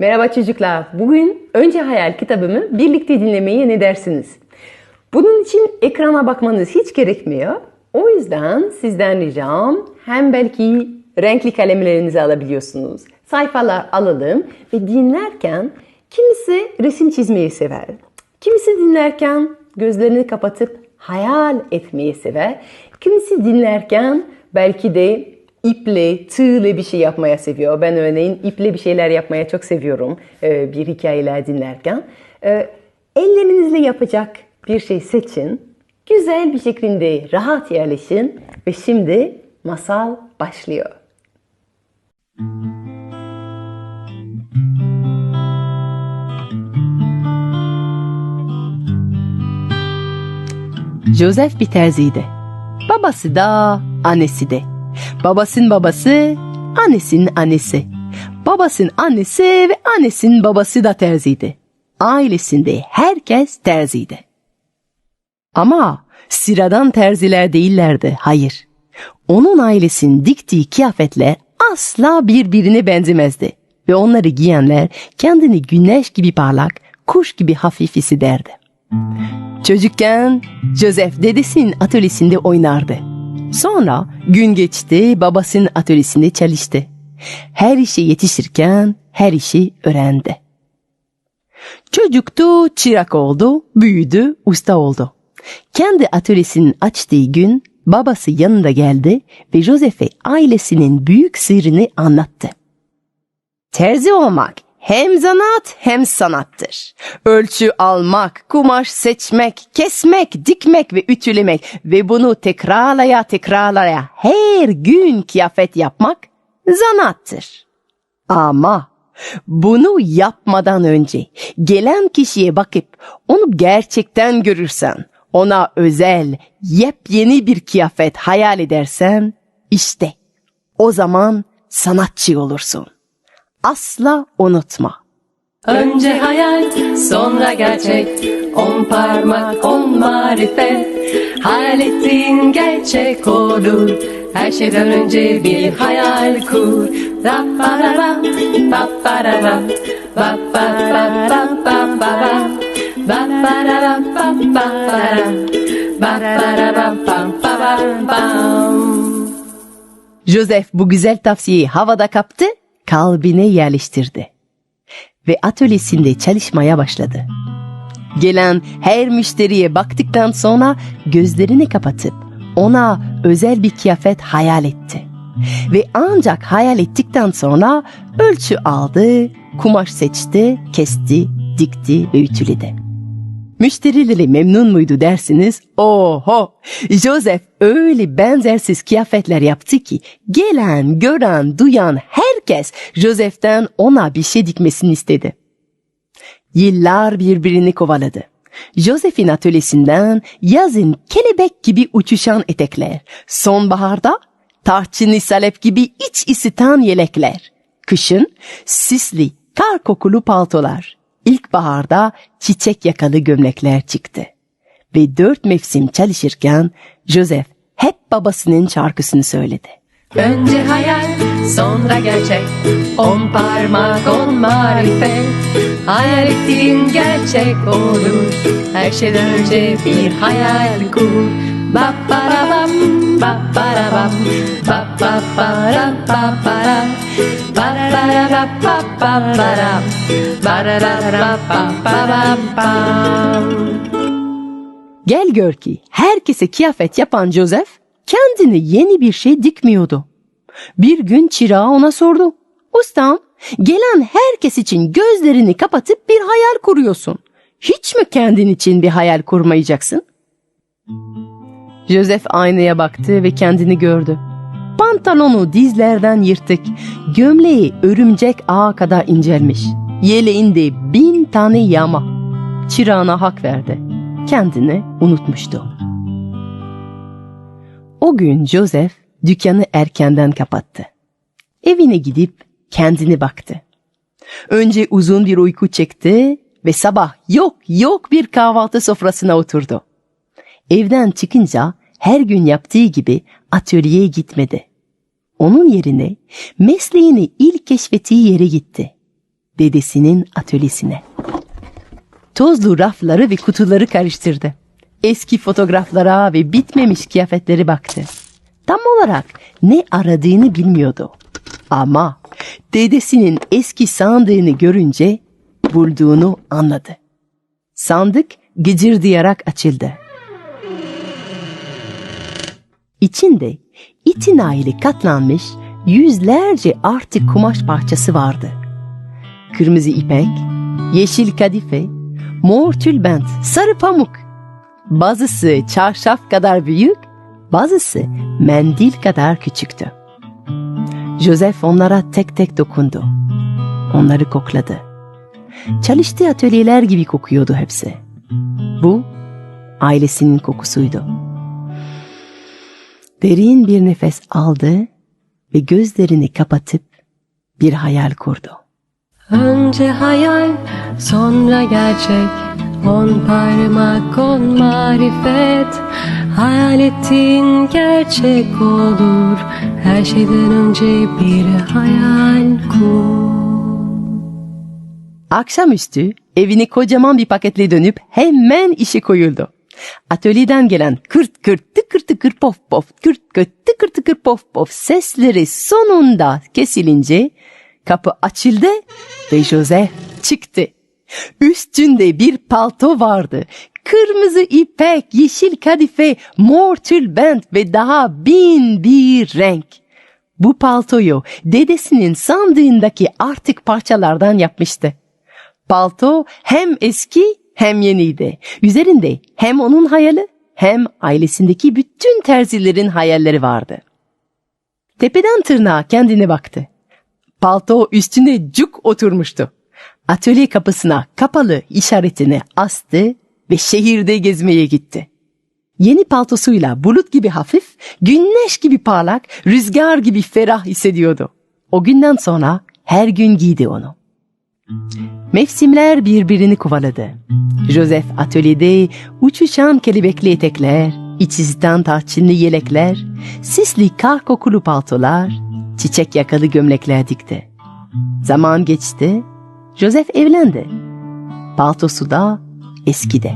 Merhaba çocuklar. Bugün önce hayal kitabımı birlikte dinlemeye ne dersiniz? Bunun için ekrana bakmanız hiç gerekmiyor. O yüzden sizden ricam hem belki renkli kalemlerinizi alabiliyorsunuz. Sayfalar alalım ve dinlerken kimisi resim çizmeyi sever. Kimisi dinlerken gözlerini kapatıp hayal etmeyi sever. Kimisi dinlerken belki de iple, tığla bir şey yapmaya seviyor. Ben örneğin iple bir şeyler yapmaya çok seviyorum e, bir hikayeler dinlerken. E, ellerinizle yapacak bir şey seçin. Güzel bir şekilde rahat yerleşin ve şimdi masal başlıyor. Joseph bir terziydi. Babası da, annesi de. Babasının babası, annesinin annesi. Babasının annesi ve annesinin babası da terziydi. Ailesinde herkes terziydi. Ama sıradan terziler değillerdi, hayır. Onun ailesinin diktiği kıyafetler asla birbirine benzemezdi. Ve onları giyenler kendini güneş gibi parlak, kuş gibi hafif hissederdi. Çocukken Joseph dedesinin atölyesinde oynardı. Sonra gün geçti babasının atölyesinde çalıştı. Her işe yetişirken her işi öğrendi. Çocuktu, çırak oldu, büyüdü, usta oldu. Kendi atölyesinin açtığı gün babası yanında geldi ve Joseph'e ailesinin büyük sırrını anlattı. Terzi olmak hem zanaat hem sanattır. Ölçü almak, kumaş seçmek, kesmek, dikmek ve ütülemek ve bunu tekrarlaya tekrarlaya her gün kıyafet yapmak zanattır. Ama bunu yapmadan önce gelen kişiye bakıp onu gerçekten görürsen, ona özel, yepyeni bir kıyafet hayal edersen, işte o zaman sanatçı olursun. Asla unutma. Önce hayal, sonra gerçek. On parmak, on marifet. Hayal ettiğin gerçek olur. Her şeyden önce bir hayal kur. Rap pararam, rap pararam, rap pararam, rap pararam, rap pararam, rap pararam, rap pararam, pam pam pam. Joseph bu güzel tavsiyeyi havada kaptı, kalbine yerleştirdi. Ve atölyesinde çalışmaya başladı. Gelen her müşteriye baktıktan sonra gözlerini kapatıp ona özel bir kıyafet hayal etti. Ve ancak hayal ettikten sonra ölçü aldı, kumaş seçti, kesti, dikti ve ütüledi. Müşterileri memnun muydu dersiniz? Oho! Joseph öyle benzersiz kıyafetler yaptı ki gelen, gören, duyan herkes Joseph'ten ona bir şey dikmesini istedi. Yıllar birbirini kovaladı. Joseph'in atölyesinden yazın kelebek gibi uçuşan etekler, sonbaharda tarçınlı salep gibi iç ısıtan yelekler, kışın sisli, kar kokulu paltolar, ilkbaharda çiçek yakalı gömlekler çıktı. Ve dört mevsim çalışırken Joseph hep babasının şarkısını söyledi. Önce hayal, sonra gerçek. On parmak, on marifet. Hayal ettiğin gerçek olur. Her şeyden önce bir hayal kur. Ba ba ba ba ba. Ba ba ba. Ba ba ba. Gel gör ki herkese kıyafet yapan Joseph kendine yeni bir şey dikmiyordu. Bir gün çırağı ona sordu. Ustam gelen herkes için gözlerini kapatıp bir hayal kuruyorsun. Hiç mi kendin için bir hayal kurmayacaksın? Joseph aynaya baktı ve kendini gördü. Pantolonu dizlerden yırtık, gömleği örümcek ağa kadar incelmiş. Yeleğinde bin tane yama. Çırağına hak verdi. Kendini unutmuştu. O gün Joseph dükkanı erkenden kapattı. Evine gidip kendine baktı. Önce uzun bir uyku çekti ve sabah yok yok bir kahvaltı sofrasına oturdu. Evden çıkınca her gün yaptığı gibi atölyeye gitmedi. Onun yerine mesleğini ilk keşfettiği yere gitti. dedesinin atölyesine. Tozlu rafları ve kutuları karıştırdı. Eski fotoğraflara ve bitmemiş kıyafetleri baktı. Tam olarak ne aradığını bilmiyordu. Ama dedesinin eski sandığını görünce bulduğunu anladı. Sandık gıcırdayarak açıldı. İçinde itinayla katlanmış yüzlerce artık kumaş parçası vardı. Kırmızı ipek, yeşil kadife, mor tülbent, sarı pamuk. Bazısı çarşaf kadar büyük, bazısı mendil kadar küçüktü. Joseph onlara tek tek dokundu. Onları kokladı. Çalıştığı atölyeler gibi kokuyordu hepsi. Bu ailesinin kokusuydu. Derin bir nefes aldı ve gözlerini kapatıp bir hayal kurdu. Önce hayal, sonra gerçek. On parmak, on marifet. Hayal ettiğin gerçek olur. Her şeyden önce bir hayal kur. Akşamüstü evini kocaman bir paketle dönüp hemen işe koyuldu. Atölyeden gelen kırt kırt tıkır tıkır pof pof kırt kırt tıkır tıkır pof pof sesleri sonunda kesilince kapı açıldı ve Joseph çıktı. Üstünde bir palto vardı. Kırmızı ipek, yeşil kadife, mor tülbent ve daha bin bir renk. Bu paltoyu dedesinin sandığındaki artık parçalardan yapmıştı. Palto hem eski hem yeniydi. Üzerinde hem onun hayali hem ailesindeki bütün terzilerin hayalleri vardı. Tepeden tırnağa kendine baktı. Palto üstünde cuk oturmuştu. Atölye kapısına kapalı işaretini astı ve şehirde gezmeye gitti. Yeni paltosuyla bulut gibi hafif, güneş gibi parlak, rüzgar gibi ferah hissediyordu. O günden sonra her gün giydi onu. Mevsimler birbirini kovaladı. Joseph atölyede uçuşan kelebekli etekler, içizden tarçınlı yelekler, sisli kar kokulu paltolar, çiçek yakalı gömlekler dikti. Zaman geçti, Joseph evlendi. Paltosu da eskide.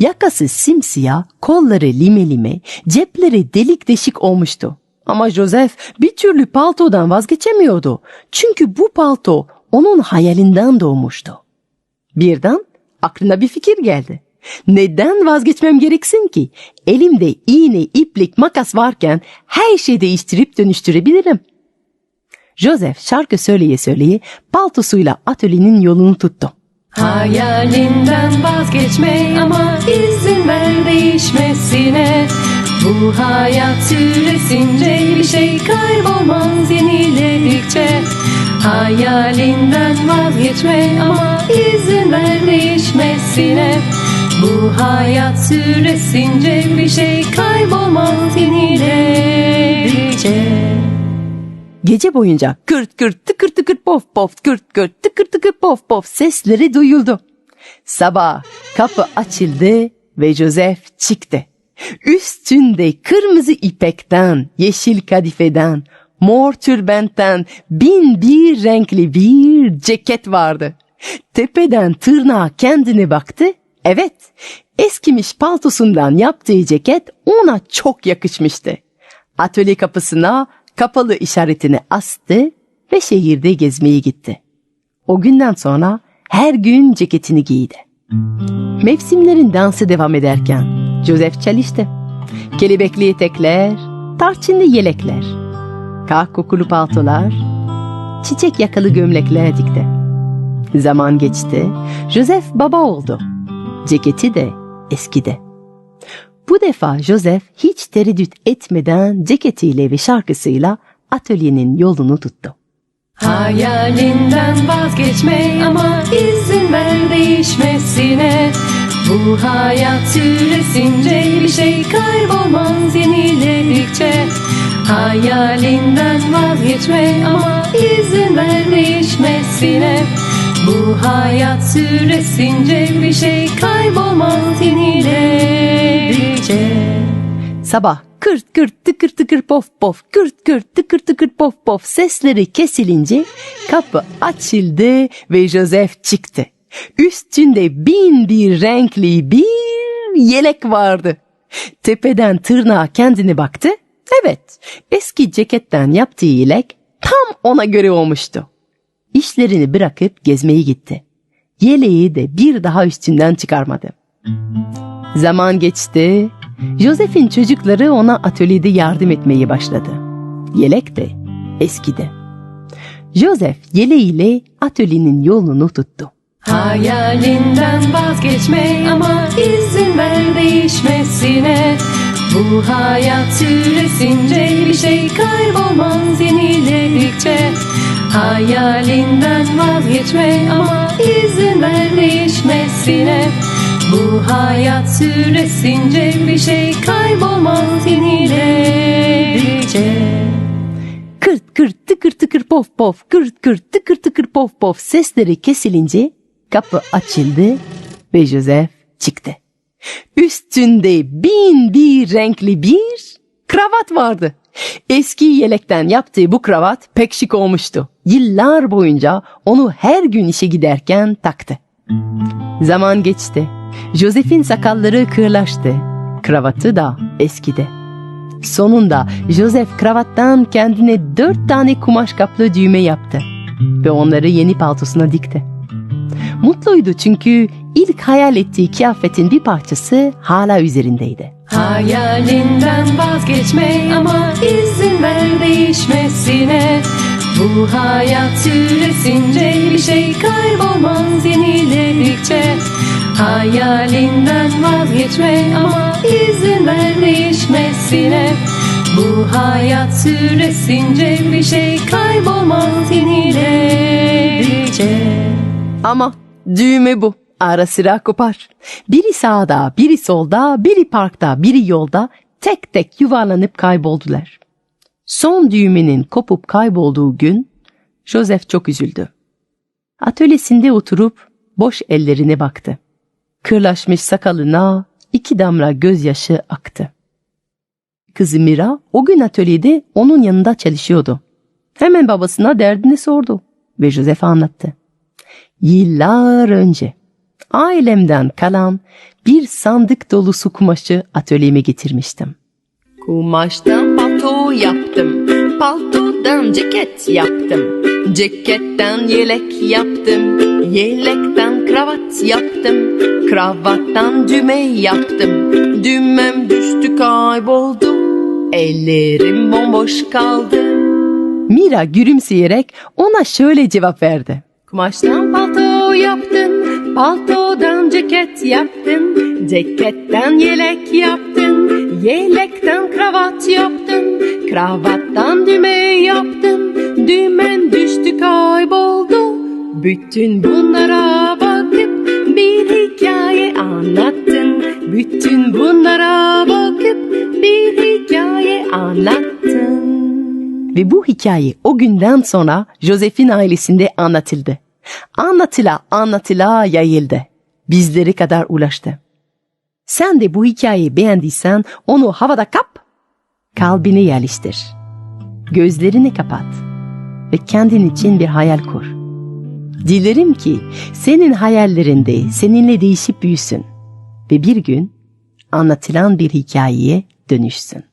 Yakası simsiyah, kolları lime lime, cepleri delik deşik olmuştu. Ama Joseph bir türlü paltodan vazgeçemiyordu. Çünkü bu palto onun hayalinden doğmuştu. Birden aklına bir fikir geldi. Neden vazgeçmem gereksin ki? Elimde iğne, iplik, makas varken her şeyi değiştirip dönüştürebilirim. Joseph şarkı söyleye söyleye paltosuyla atölyenin yolunu tuttu. Hayalinden vazgeçme ama izin ver değişmesine Bu hayat süresince bir şey kaybolmaz yeniledikçe Hayalinden vazgeçme ama izin ver değişmesine Bu hayat süresince bir şey kaybolmaz yeniledikçe Gece boyunca kırt kırt tıkır tıkır pof pof kırt kırt tıkır tıkır pof pof sesleri duyuldu. Sabah kapı açıldı ve Joseph çıktı. Üstünde kırmızı ipekten, yeşil kadifeden, mor tülbentten bin bir renkli bir ceket vardı. Tepeden tırnağa kendine baktı. Evet, eskimiş paltosundan yaptığı ceket ona çok yakışmıştı. Atölye kapısına kapalı işaretini astı ve şehirde gezmeye gitti. O günden sonra her gün ceketini giydi. Mevsimlerin dansı devam ederken Joseph çalıştı. Kelebekli etekler, tarçınlı yelekler, kah kokulu paltolar, çiçek yakalı gömlekler dikti. Zaman geçti, Joseph baba oldu. Ceketi de eskidi. Bu defa Joseph hiç tereddüt etmeden ceketiyle ve şarkısıyla atölyenin yolunu tuttu. Hayalinden vazgeçme ama izin ver değişmesine Bu hayat süresince bir şey kaybolmaz yeniledikçe. Hayalinden vazgeçme ama izin ver değişmesine. Bu hayat süresince bir şey kaybolmaz yeniledikçe. Sabah kırt kırt tıkır tıkır pof pof kırt kırt tıkır tıkır pof pof sesleri kesilince kapı açıldı ve Joseph çıktı. Üstünde bin bir renkli bir yelek vardı. Tepeden tırnağa kendine baktı. Evet, eski ceketten yaptığı yelek tam ona göre olmuştu. İşlerini bırakıp gezmeye gitti. Yeleği de bir daha üstünden çıkarmadı. Zaman geçti. Joseph'in çocukları ona atölyede yardım etmeye başladı. Yelek de eskidi. Joseph yeleğiyle atölyenin yolunu tuttu. Hayalinden vazgeçme ama izin ver değişmesine. Bu hayat süresince bir şey kaybolmaz yeniledikçe. Hayalinden vazgeçme ama izin ver değişmesine. Bu hayat süresince bir şey kaybolmaz yeniledikçe. Kırt kırt tıkır tıkır pof pof kırt kırt tıkır tıkır pof pof. Sesleri kesilince kapı açıldı ve Joseph çıktı. Üstünde bin bir renkli bir kravat vardı. Eski yelekten yaptığı bu kravat pek şık olmuştu. Yıllar boyunca onu her gün işe giderken taktı. Zaman geçti. Joseph'in sakalları kırlaştı. Kravatı da eskidi. Sonunda Joseph kravattan kendine dört tane kumaş kaplı düğme yaptı ve onları yeni paltosuna dikti. Mutluydu çünkü ilk hayal ettiği kıyafetin bir parçası hala üzerindeydi. Hayalinden vazgeçme ama izin ver değişmesine. Bu hayat süresince bir şey kaybolmaz yeniledikçe. Hayalinden vazgeçme ama izin ver değişmesine. Bu hayat süresince bir şey kaybolmaz yeniledikçe. Ama düğme bu. Ara sıra kopar. Biri sağda, biri solda, biri parkta, biri yolda tek tek yuvarlanıp kayboldular. Son düğmenin kopup kaybolduğu gün Joseph çok üzüldü. Atölyesinde oturup boş ellerine baktı. Kırlaşmış sakalına iki damla gözyaşı aktı. Kızı Mira o gün atölyede onun yanında çalışıyordu. Hemen babasına derdini sordu ve Joseph anlattı. Yıllar önce ailemden kalan bir sandık dolusu kumaşı atölyeme getirmiştim. Kumaştan palto yaptım, paltodan ceket yaptım, ceketten yelek yaptım, yelekten kravat yaptım, kravattan düğme yaptım, düğmem düştü kayboldu, ellerim bomboş kaldı. Mira gülümseyerek ona şöyle cevap verdi. Kumaştan palto yaptın, paltodan ceket yaptın, ceketten yelek yaptın, yelekten kravat yaptın, kravattan düğme yaptın, düğmen düştü kayboldu. Bütün bunlara bakıp bir hikaye anlattın. Bütün bunlara bakıp bir hikaye anlattın. Ve bu hikaye o günden sonra Joseph'in ailesinde anlatıldı. Anlatıla anlatıla yayıldı. Bizleri kadar ulaştı. Sen de bu hikayeyi beğendiysen onu havada kap, kalbine yerleştir. Gözlerini kapat ve kendin için bir hayal kur. Dilerim ki senin hayallerinde seninle değişip büyüsün ve bir gün anlatılan bir hikayeye dönüşsün.